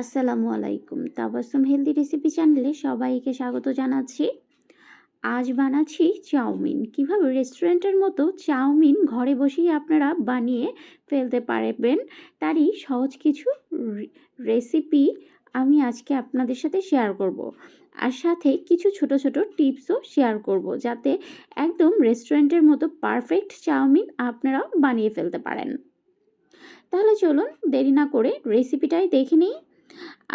আসসালামু আলাইকুম। Tabassum healthy recipe চ্যানেলে সবাইকে স্বাগত জানাচ্ছি। আজ বানাচ্ছি চাউমিন। কীভাবে রেস্টুরেন্টের মতো চাউমিন ঘরে বসেই আপনারা বানিয়ে ফেলতে পারবেন, তারই সহজ কিছু রেসিপি আমি আজকে আপনাদের সাথে শেয়ার করব। আর সাথে কিছু ছোট ছোট টিপসও শেয়ার করব, যাতে একদম রেস্টুরেন্টের মতো পারফেক্ট চাউমিন আপনারা বানিয়ে ফেলতে পারেন। তাহলে চলুন দেরি না করে রেসিপিটাই দেখে নিই।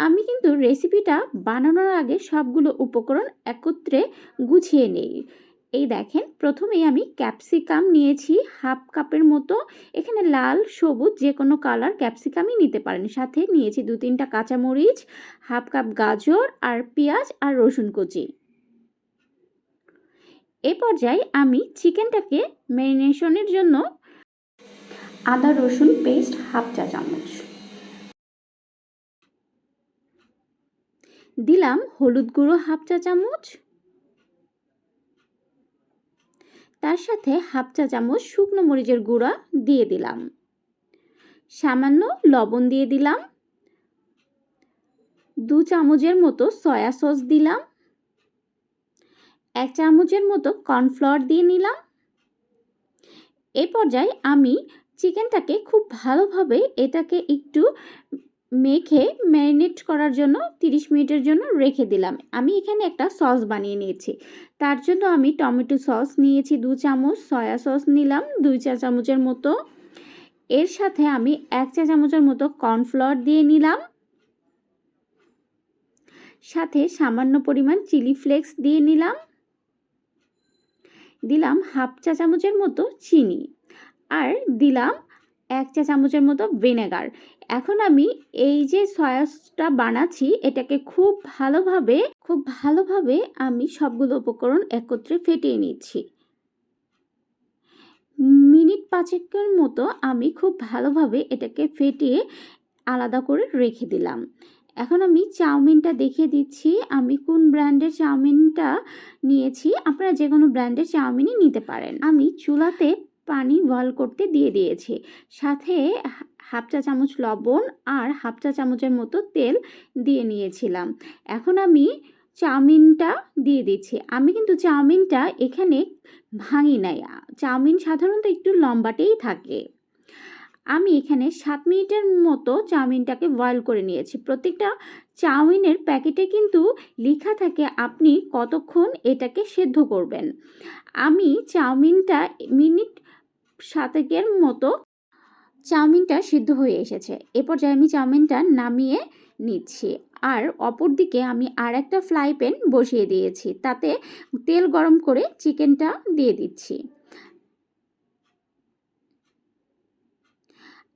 আমি কিন্তু রেসিপিটা বানানোর আগে সবগুলো উপকরণ একত্রে গুছিয়ে নেই। এই দেখেন, প্রথমেই আমি ক্যাপসিকাম নিয়েছি হাফ কাপের মতো। এখানে লাল, সবুজ যে কোনো কালার ক্যাপসিকামই নিতে পারেন। সাথে নিয়েছি দু তিনটা কাঁচামরিচ হাফ কাপ গাজর আর পেঁয়াজ আর রসুন কুচি। এ পর্যায়ে আমি চিকেনটাকে ম্যারিনেশনের জন্য আদা, রসুন পেস্ট হাফ চা চামচ দিলাম হলুদ গুঁড়ো হাফ চা চামচ। তার সাথে হাফ চা চামচ শুকনো মরিচের গুঁড়া দিয়ে দিলাম। সামান্য লবণ দিয়ে দিলাম। দু চামচের মতো সয়া সস দিলাম। এক চামচের মতো কর্নফ্লাওয়ার দিয়ে নিলাম। এ পর্যায়ে আমি চিকেনটাকে খুব ভালোভাবে এটাকে একটু মেখে ম্যারিনেট করার জন্য 30 মিনিটের জন্য রেখে দিলাম। আমি এখানে একটা সস বানিয়ে নিয়েছি। তার জন্য আমি টমেটো সস নিয়েছি, দু চামচ সয়া সস নিলাম, দুই চা চামচের মতো। এর সাথে আমি এক চা চামচের মতো কর্নফ্লাওয়ার দিয়ে নিলাম। সাথে সামান্য পরিমাণ চিলি ফ্লেক্স দিয়ে নিলাম। দিলাম হাফ চা চামচের মতো চিনি। আর দিলাম এক চা চামচের মতো ভিনেগার। এখন আমি এই যে সয়াসটা বানাচ্ছি, এটাকে খুব ভালোভাবে খুব ভালোভাবে আমি সবগুলো উপকরণ একত্রে ফেটিয়ে নিচ্ছি। মিনিট পাঁচেকের মতো আমি খুব ভালোভাবে এটাকে ফেটিয়ে আলাদা করে রেখে দিলাম। এখন আমি চাউমিনটা দেখিয়ে দিচ্ছি। আমি কোন ব্র্যান্ডের চাউমিনটা নিয়েছি, আপনারা যে কোনো ব্র্যান্ডের চাউমিনই নিতে পারেন। আমি চুলাতে পানি বয়েল করতে দিয়ে দিয়েছি। সাথে হাফ চা চামচ লবণ আর হাফ চা চামচের মতো তেল দিয়ে নিয়েছিলাম। এখন আমি চাউমিনটা দিয়ে দিচ্ছি। আমি কিন্তু চাউমিনটা এখানে ভাঙি নাই। চাউমিন সাধারণত একটু লম্বাটেই থাকে। আমি এখানে সাত মিনিটের মতো চাউমিনটাকে বয়েল করে নিয়েছি। প্রত্যেকটা চাউমিনের প্যাকেটে কিন্তু লেখা থাকে আপনি কতক্ষণ এটাকে সেদ্ধ করবেন। আমি চাউমিনটা মিনিট সাতেকের মতো চাউমিনটা সিদ্ধ হয়ে এসেছে। এ পর্যায়ে আমি চাউমিনটা নামিয়ে নিচ্ছি। আর অপর দিকে আমি আর একটা ফ্রাই প্যান বসিয়ে দিয়েছি। তাতে তেল গরম করে চিকেনটা দিয়ে দিচ্ছি।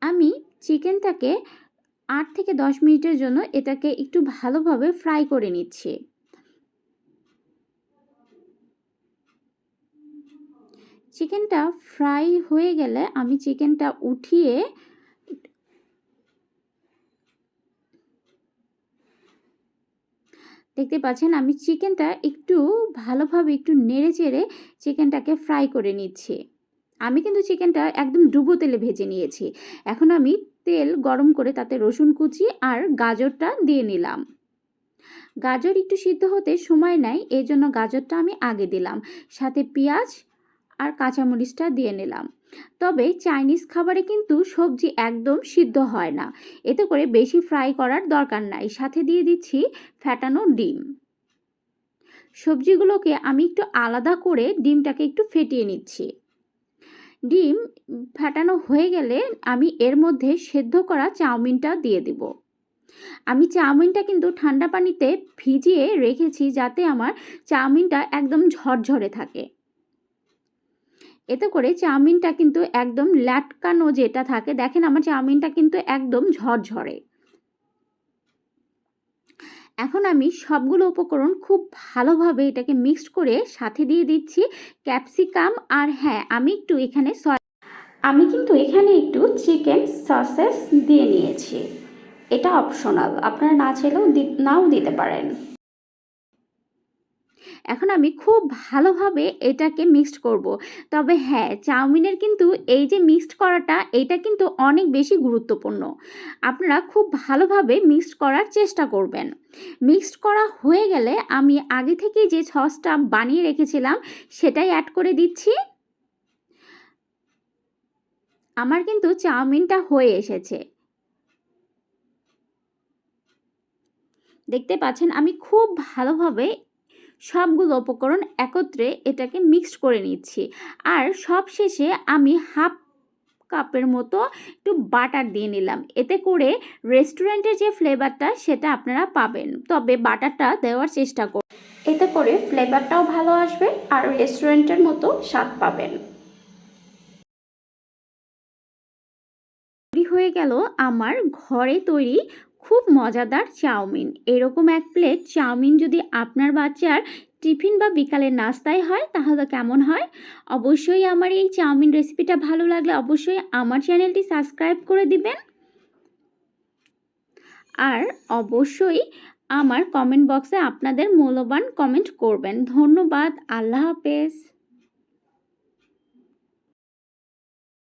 আমি চিকেনটাকে আট থেকে দশ মিনিটের জন্য এটাকে একটু ভালোভাবে ফ্রাই করে নিচ্ছি। চিকেনটা ফ্রাই হয়ে গেলে আমি চিকেনটা উঠিয়ে দেখতে পাচ্ছেন আমি চিকেনটা একটু ভালোভাবে একটু নেড়ে চেড়ে চিকেনটাকে ফ্রাই করে নিচ্ছি। আমি কিন্তু চিকেনটা একদম ডুবো তেলে ভেজে নিয়েছি। এখন আমি তেল গরম করে তাতে রসুন কুচি আর গাজরটা দিয়ে নিলাম। গাজর একটু সিদ্ধ হতে সময় নেয় এই জন্য গাজরটা আমি আগে দিলাম। সাথে পেঁয়াজ আর কাঁচামরিচটা দিয়ে নিলাম। তবে চাইনিজ খাবারে কিন্তু সবজি একদম সিদ্ধ হয় না। এতে করে বেশি ফ্রাই করার দরকার নাই। সাথে দিয়ে দিচ্ছি ফ্যাটানো ডিম। সবজিগুলোকে আমি একটু আলাদা করে ডিমটাকে একটু ফেটিয়ে নিচ্ছি। ডিম ফাটানো হয়ে গেলে আমি এর মধ্যে সেদ্ধ করা চাউমিনটা দিয়ে দিব। আমি চাউমিনটা কিন্তু ঠান্ডা পানিতে ভিজিয়ে রেখেছি যাতে আমার চাউমিনটা একদম ঝরঝরে থাকে। এতে করে চাউমিনটা কিন্তু একদম ল্যাটকানো যেটা থাকে, দেখেন আমার চাউমিনটা কিন্তু একদম ঝরঝরে। এখন আমি সবগুলো উপকরণ খুব ভালোভাবে এটাকে মিক্সড করে সাথে দিয়ে দিচ্ছি ক্যাপসিকাম আর হ্যাঁ আমি একটু এখানে আমি কিন্তু এখানে একটু চিকেন সসেস দিয়ে নিয়েছি। এটা অপশনাল আপনারা না চাইলেও নাও দিতে পারেন। এখন আমি খুব ভালোভাবে এটাকে মিক্সড করব। তবে হ্যাঁ চাউমিনের কিন্তু এই যে মিক্সড করাটা, এটা কিন্তু অনেক বেশি গুরুত্বপূর্ণ। আপনারা খুব ভালোভাবে মিক্সড করার চেষ্টা করবেন। মিক্সড করা হয়ে গেলে আমি আগে থেকে যে সসটা বানিয়ে রেখেছিলাম, সেটাই অ্যাড করে দিচ্ছি। আমার কিন্তু চাউমিনটা হয়ে এসেছে। দেখতে পাচ্ছেন, আমি খুব ভালোভাবে সবগুলো উপকরণ একত্রে এটাকে মিক্সড করে নিচ্ছি। আর সব শেষে আমি হাফ কাপের মতো একটু বাটার দিয়ে নিলাম। এতে করে রেস্টুরেন্টের যে ফ্লেভারটা সেটা আপনারা পাবেন। তবে বাটারটা দেওয়ার চেষ্টা করুন এতে করে ফ্লেভারটাও ভালো আসবে আর রেস্টুরেন্টের মতো স্বাদ পাবেন। হয়ে গেল আমার ঘরে তৈরি খুব মজাদার চাউমিন। এরকম এক প্লেট চাউমিন যদি আপনার বাচ্চার টিফিন বা বিকালের নাস্তায় হয়, তাহলে কেমন হয়? অবশ্যই আমার এই চাউমিন রেসিপিটা ভালো লাগলে অবশ্যই আমার চ্যানেলটি সাবস্ক্রাইব করে দিবেন। আর অবশ্যই আমার কমেন্ট বক্সে আপনাদের মূল্যবান কমেন্ট করবেন। ধন্যবাদ, আল্লাহ হাফেজ।